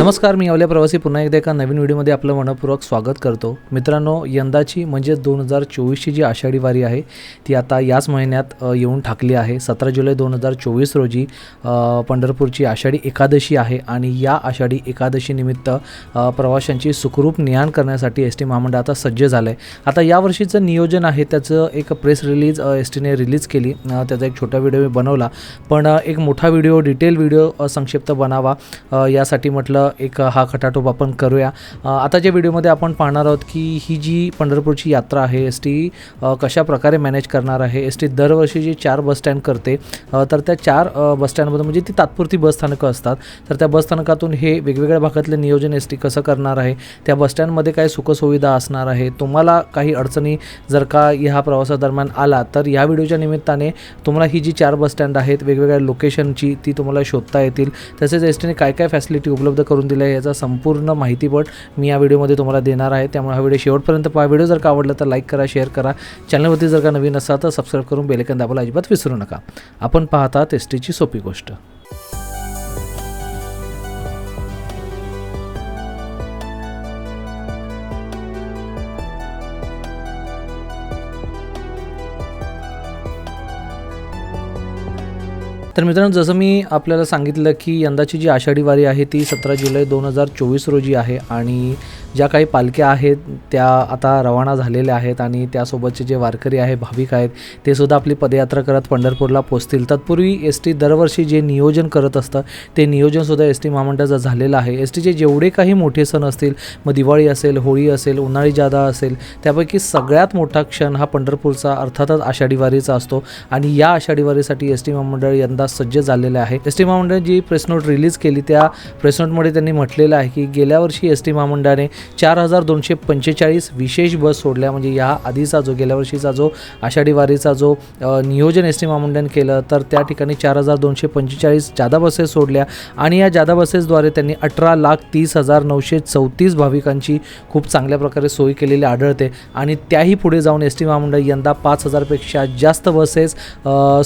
नमस्कार मी अवल्या प्रवासी. पुन्हा एकदा एका नवीन व्हिडिओमध्ये आपलं मनपूर्वक स्वागत करतो. मित्रांनो यंदाची म्हणजे दोन हजार चोवीसची जी आषाढी वारी आहे ती आता याच महिन्यात येऊन ठाकली आहे. सतरा जुलै दोन हजार चोवीस रोजी पंढरपूरची आषाढी एकादशी आहे आणि या आषाढी एकादशीनिमित्त प्रवाशांची सुखरूप नियाण करण्यासाठी एस टी महामंडळ आता सज्ज झालं आहे आता यावर्षीचं नियोजन आहे त्याचं एक प्रेस रिलीज एस टीने रिलीज केली. त्याचा एक छोटा व्हिडिओ मी बनवला. पण एक मोठा व्हिडिओ डिटेल व्हिडिओ संक्षिप्त बनावा. यासाठी म्हटलं एक हा खटाटोप आपण करूया. आताच्या व्हिडिओमध्ये आपण पाहणार आहोत की ही जी पंढरपूरची यात्रा आहे एस टी कशा प्रकारे मॅनेज करणार आहे एस टी दरवर्षी जी चार बस स्टँड करते तर त्या चार बस स्टँडमधून म्हणजे ती तात्पुरती बसस्थानकं असतात. तर त्या बसस्थानकातून हे वेगवेगळ्या भागातले नियोजन एस टी कसं करणार आहे त्या बसस्टँडमध्ये काय सुखसुविधा असणार आहे तुम्हाला काही अडचणी जर का ह्या प्रवासादरम्यान आला तर या व्हिडिओच्या निमित्ताने तुम्हाला ही जी चार बस स्टँड आहेत वेगवेगळ्या लोकेशनची ती तुम्हाला शोधता येतील. तसेच एस टीने काय काय फॅसिलिटी उपलब्ध करून दिलं आहे याचा संपूर्ण माहितीपट मी या व्हिडिओमध्ये तुम्हाला देणार आहे. त्यामुळे हा व्हिडिओ शेवटपर्यंत पहा. व्हिडिओ जर का आवडला तर लाईक करा शेअर करा. चॅनलवरती जर का नवीन असाल तर सबस्क्राईब करून बेलेकन दाबायला अजिबात विसरू नका. आपण पाहता एस टीची सोपी गोष्ट. तर मित्रांनो जसं मी आपल्याला सांगितलं की यंदाची जी आषाढी वारी आहे ती सतरा जुलै दोन हजार चोवीस रोजी आहे आणि ज्या काही पालख्या आहेत त्या आता रवाना झालेल्या आहेत आणि त्यासोबतचे जे वारकरी आहे भाविक आहेत ते सुद्धा आपली पदयात्रा करत पंढरपूरला पोचतील. तत्पूर्वी एस टी दरवर्षी जे नियोजन करत असतं ते नियोजनसुद्धा एस टी महामंडळाचं झालेलं आहे. एस टीचे जेवढे काही मोठे सण असतील मग दिवाळी असेल होळी असेल उन्हाळी जादा असेल त्यापैकी सगळ्यात मोठा क्षण हा पंढरपूरचा अर्थातच आषाढी वारीचा असतो आणि या आषाढी वारीसाठी एस टी महामंडळ यंदा सज्ज झालेले आहे. एस टी महामंडळ जी प्रेस नोट रिलीज केली त्या प्रेस नोटमध्ये त्यांनी म्हटलेलं आहे की गेल्या वर्षी एस टी महामंडळाने चार हजार दोनशे पंचेचाळीस विशेष बस सोडल्या. म्हणजे या आधीचा जो गेल्या वर्षीचा जो आषाढी वारीचा जो नियोजन एस टी महामंडळाने केलं तर त्या ठिकाणी चार हजार दोनशे पंचेचाळीस जादा बसेस सोडल्या. आणि या जादा बसेसद्वारे त्यांनी अठरा लाख तीस हजार नऊशे चौतीस भाविकांची खूप चांगल्या प्रकारे सोय केलेली आढळते. आणि त्याही पुढे जाऊन एस टी महामंडळ यंदा पाच हजारपेक्षा जास्त बसेस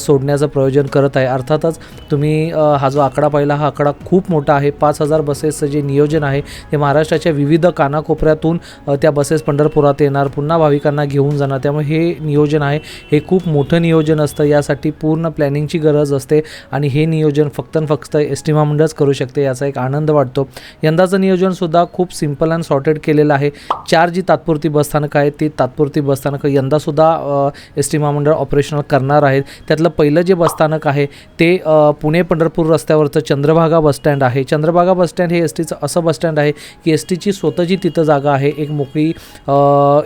सोडण्याचं प्रयोजन करत आहे. अर्थातच तुम्ही हा जो आकडा पाहिला हा आकडा खूप मोठा आहे. पाच हजार बसेसचं जे नियोजन आहे ते महाराष्ट्राच्या विविध कानाकोपऱ्यातून त्या बसेस पंढरपुरात येणार. पुन्हा भाविकांना घेऊन जाणार. त्यामुळे हे नियोजन आहे. हे खूप मोठं नियोजन असतं. यासाठी पूर्ण प्लॅनिंगची गरज असते आणि हे नियोजन फक्त आणि फक्त एस टी महामंडळच करू शकते याचा एक आनंद वाटतो. यंदाचं नियोजनसुद्धा खूप सिंपल अँड सॉर्टेड केलेलं आहे. चार जी तात्पुरती बसस्थानकं आहेत ती तात्पुरती बसस्थानकं यंदासुद्धा एस टी महामंडळ ऑपरेशनल करणार आहेत त्यातलं पहिलं जे बसस्थानक आहे ते पुणे पंढरपूर रस्त्यावरचं चंद्रभागा बसस्टँड आहे. चंद्रभागा बसस्टँड हे एस टीचं असं बसस्टँड आहे की एस टीची स्वतःची तिथं जागा आहे एक मोकळी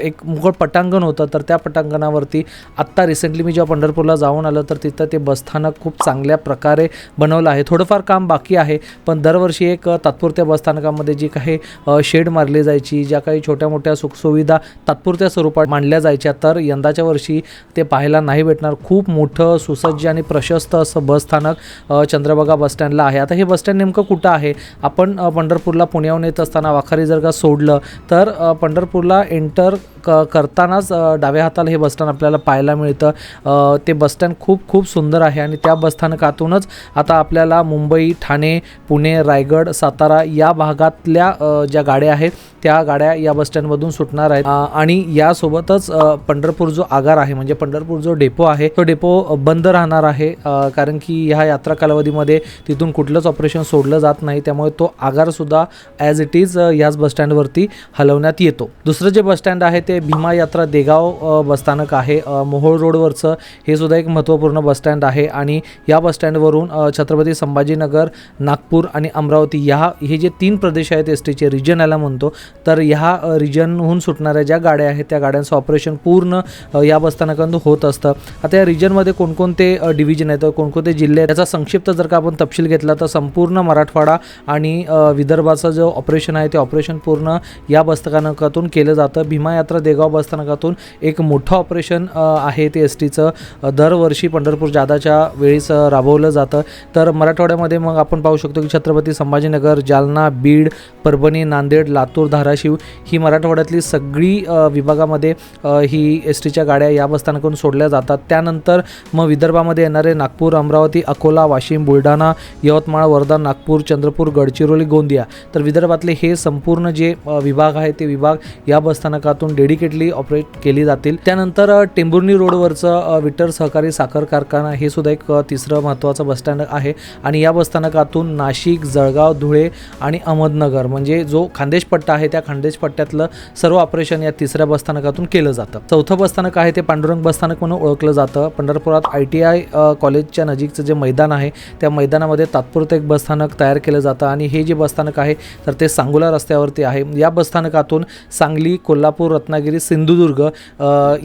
एक मोकळ पटांगण होतं तर त्या पटांगणावरती आत्ता रिसेंटली मी जेव्हा पंढरपूरला जाऊन आलं तर तिथं ते बसस्थानक खूप चांगल्या प्रकारे बनवलं आहे. थोडंफार काम बाकी आहे पण दरवर्षी एक तात्पुरत्या बसस्थानकामध्ये जी काही शेड मारली जायची ज्या काही छोट्या मोठ्या सुखसुविधा तात्पुरत्या स्वरूपात मांडल्या जायच्या तर यंदाच्या वर्षी ते पाहायला नाही भेटणार. खूप मोठं सुसज्ज आणि प्रशस्त असं बसस्थानक अ, चंद्रभागा बसस्टँडला आहे. आता हे बसस्टँड नेमकं कुठं आहे? आपण पंढरपूरला पुण्याहून येत असताना वाखारी जर का सोडलं तर पंढरपूरला एंटर क करतानाच डाव्या हाताला हे बसस्टँड आपल्याला पाहायला मिळतं. ते बसस्टँड खूप खूप सुंदर आहे आणि त्या बसस्थानकातूनच आता आपल्याला मुंबई ठाणे पुणे रायगड सातारा या भागातल्या ज्या गाड्या आहेत त्या गाड्या या बसस्टँडमधून सुटणार आहेत. आणि यासोबतच पंढरपूर जो आगार आहे म्हणजे पंढरपूर जो डेपो आहे तो डेपो बंद राहणार आहे. कारण की ह्या यात्रा कालावधीमध्ये तिथून कुठलंच ऑपरेशन सोडलं जात नाही. त्यामुळे तो आगारसुद्धा ॲज इट इज याच बसस्टँडवरती हलवण्यात येतो. दुसरं जे बसस्टँड आहे ते भीमा यात्रा देगाव बसस्थानक आहे. मोहोळ रोडवरचं हे सुद्धा एक महत्त्वपूर्ण बसस्टँड आहे आणि या बसस्टँडवरून छत्रपती संभाजीनगर नागपूर आणि अमरावती ह्या हे जे तीन प्रदेश आहेत एस टीचे रिजन याला म्हणतो तर ह्या रिजनहून सुटणाऱ्या ज्या गाड्या आहेत त्या गाड्यांचं ऑपरेशन पूर्ण या बसस्थानकातून होत असतं. आता या रिजनमध्ये कोणकोणते डिव्हिजन आहेत कोणकोणते जिल्हे आहेत त्याचा संक्षिप्त जर का आपण तपशील घेतला तर संपूर्ण मराठवाडा आणि विदर्भाचं जो ऑपरेशन आहे ते ऑपरेशन पूर्ण या बसस्थानकातून केलं जातं. भीमा यात्रा त्यानंतर देगाव बसस्थानकातून एक मोठं ऑपरेशन आहे ते एस टीचं. दरवर्षी पंढरपूर जादाच्या वेळीस राबवलं जातं. तर मराठवाड्यामध्ये मग आपण पाहू शकतो की छत्रपती संभाजीनगर जालना बीड परभणी नांदेड लातूर धाराशिव ही मराठवाड्यातली सगळी विभागामध्ये ही एस टीच्या गाड्या या बसस्थानकातून सोडल्या जातात. त्यानंतर मग विदर्भामध्ये येणारे नागपूर अमरावती अकोला वाशिम बुलढाणा यवतमाळ वर्धा नागपूर चंद्रपूर गडचिरोली गोंदिया. तर विदर्भातले हे संपूर्ण जे विभाग आहे ते विभाग या बसस्थानकातून डेडिकेटली ऑपरेट केली जातील. त्यानंतर टेंभुर्णी रोडवरचं विटर सहकारी साखर कारखाना हे सुद्धा एक तिसरं महत्त्वाचं बसस्टँड आहे. आणि या बसस्थानकातून नाशिक जळगाव धुळे आणि अहमदनगर म्हणजे जो खानदेश पट्टा आहे त्या खानदेश पट्ट्यातलं सर्व ऑपरेशन या तिसऱ्या बसस्थानकातून केलं जातं. चौथं बसस्थानक आहे ते पांडुरंग बसस्थानक म्हणून ओळखलं जातं. पंढरपुरात आय टी आय कॉलेजच्या नजीकचं जे मैदान आहे त्या मैदानामध्ये तात्पुरतं एक बसस्थानक तयार केलं जातं. आणि हे जे बसस्थानक आहे तर ते सांगोला रस्त्यावरती आहे. या बसस्थानकातून सांगली कोल्हापूर रत्नागिरी सिंधुदुर्ग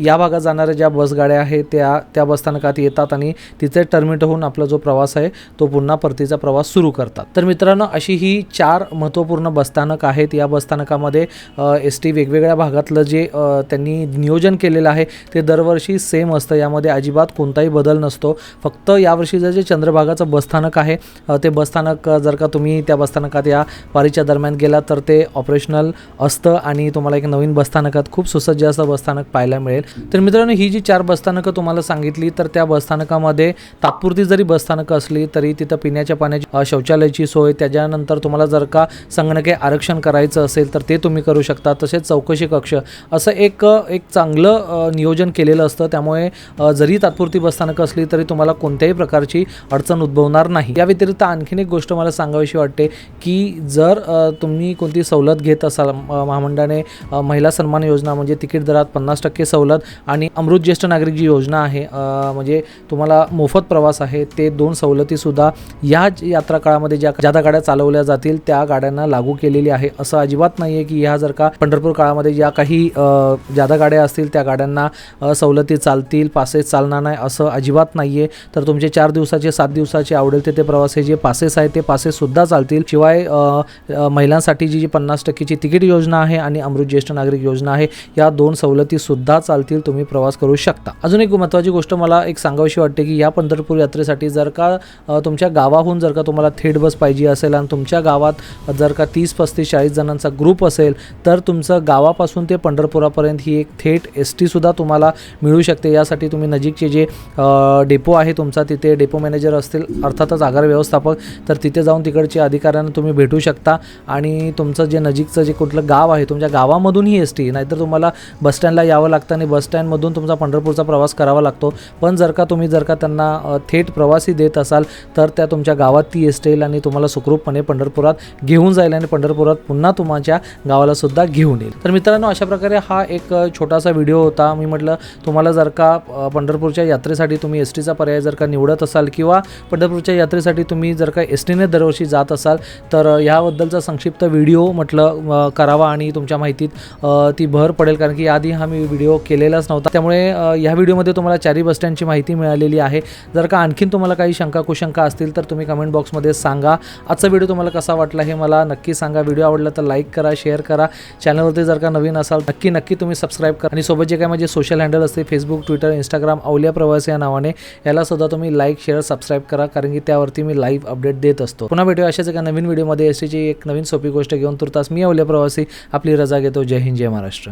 या भागात जाणाऱ्या ज्या बसगाड्या आहेत त्या त्या बसस्थानकात येतात आणि तिथे टर्मिनेट होऊन आपला जो प्रवास आहे तो पुन्हा परतीचा प्रवास सुरू करतात. तर मित्रांनो अशी ही चार महत्त्वपूर्ण बसस्थानक आहेत. या बसस्थानकामध्ये एस टी वेगवेगळ्या भागातलं जे त्यांनी नियोजन केलेलं आहे ते दरवर्षी सेम असतं. यामध्ये अजिबात कोणताही बदल नसतो. फक्त यावर्षीचं जे चंद्रभागाचं बसस्थानक आहे ते बसस्थानक जर का तुम्ही त्या बसस्थानकात या पारीच्या दरम्यान गेला तर ते ऑपरेशनल असतं आणि तुम्हाला एक नवीन बसस्थानकात खूप सुसज्ज असं बसस्थानक पाहायला मिळेल. तर मित्रांनो ही जी चार बसस्थानकं तुम्हाला सांगितली तर त्या बसस्थानकामध्ये तात्पुरती जरी बसस्थानकं असली तरी तिथं पिण्याच्या पाण्याची शौचालयाची सोय त्याच्यानंतर तुम्हाला जर का संगणके आरक्षण करायचं असेल तर ते तुम्ही करू शकता. तसेच चौकशी कक्ष असं एक एक चांगलं नियोजन केलेलं असतं. त्यामुळे जरी तात्पुरती बसस्थानकं असली तरी तुम्हाला कोणत्याही प्रकारची अडचण उद्भवणार नाही. या व्यतिरिक्त आणखीन एक गोष्ट मला सांगावीशी वाटते की जर तुम्ही कोणती सवलत घेत असाल महामंडळाने महिला सन्मान योजना म्हणजे तिकीट दरात पन्नास टक्के सवलत आणि अमृत ज्येष्ठ नागरिक जी योजना आहे म्हणजे तुम्हाला मोफत प्रवास आहे ते दोन सवलतीसुद्धा या यात्रा काळामध्ये ज्या ज्यादा गाड्या चालवल्या जातील त्या गाड्यांना लागू केलेली आहे. असं अजिबात नाही आहे की ह्या जर का पंढरपूर काळामध्ये ज्या काही ज्यादा गाड्या असतील त्या गाड्यांना सवलती चालतील पासेस चालणार नाही असं अजिबात नाही आहे तर तुमचे चार दिवसाचे सात दिवसाचे आवडेल तिथे प्रवास हे जे पासेस आहेत ते पासेससुद्धा चालतील. शिवाय महिलांसाठी जी जी पन्नास टक्केची तिकीट योजना आहे आणि अमृत ज्येष्ठ नागरिक योजना आहे या दोन सवलतीसुद्धा चालतील तुम्ही प्रवास करू शकता. अजून एक महत्त्वाची गोष्ट मला एक सांगावीशी वाटते की या पंढरपूर यात्रेसाठी जर का तुमच्या गावाहून जर का तुम्हाला थेट बस पाहिजे असेल आणि तुमच्या गावात जर का तीस पस्तीस चाळीस जणांचा ग्रुप असेल तर तुमचं गावापासून ते पंढरपुरापर्यंत ही एक थेट एस टीसुद्धा तुम्हाला मिळू शकते. यासाठी तुम्ही नजीकचे जे डेपो आहे तुमचा तिथे डेपो मॅनेजर असतील अर्थातच आगार व्यवस्थापक तर तिथे जाऊन तिकडचे अधिकाऱ्यांना तुम्ही भेटू शकता. आणि तुमचं जे नजीकचं जे कुठलं गाव आहे तुमच्या गावामधून ही एस टी नाहीतर तुम्हाला तुम्हाला बसस्टँडला यावं लागतं आणि बसस्टँडमधून तुमचा पंढरपूरचा प्रवास करावा लागतो. पण जर का तुम्ही जर का त्यांना थेट प्रवासी देत असाल तर त्या तुमच्या गावात ती एस टी येईल आणि तुम्हाला सुखरूपपणे पंढरपुरात घेऊन जाईल आणि पंढरपुरात पुन्हा तुमच्या गावाला सुद्धा घेऊन येईल. तर मित्रांनो अशा प्रकारे हा एक छोटासा व्हिडिओ होता. मी म्हटलं तुम्हाला जर का पंढरपूरच्या यात्रेसाठी तुम्ही एस टीचा पर्याय जर का निवडत असाल किंवा पंढरपूरच्या यात्रेसाठी तुम्ही जर का एस टीने दरवर्षी जात असाल तर ह्याबद्दलचा संक्षिप्त व्हिडिओ म्हटलं करावा आणि तुमच्या माहितीत ती भर पडेल कारण की याआधी हा मी व्हिडिओ केलेलाच नव्हता. त्यामुळे या व्हिडिओमध्ये तुम्हाला चारी बस स्टँडची माहिती मिळालेली आहे. जर का आणखीन तुम्हाला काही शंका कुशंका असतील तर तुम्ही कमेंट बॉक्समध्ये सांगा. आजचा व्हिडिओ तुम्हाला कसा वाटला हे मला नक्की सांगा. व्हिडिओ आवडला तर लाईक करा शेअर करा. चॅनलवरती जर का नवीन असाल नक्की नक्की तुम्ही सबस्क्राईब करा. आणि सोबत जे काय माझे सोशल हँडल असते फेसबुक ट्विटर इंस्टाग्राम अवल्या प्रवासी या नावाने याला सुद्धा तुम्ही लाईक शेअर सबस्क्राईब करा कारण की त्यावरती मी लाईव्ह अपडेट देत असतो. पुन्हा भेटूया अशाच एका नवीन व्हिडिओमध्ये एस टीची एक नवीन सोपी गोष्ट घेऊन तुर्तास मी अवल्या प्रवासी आपली रजा घेतो. जय हिंद जय महाराष्ट्र.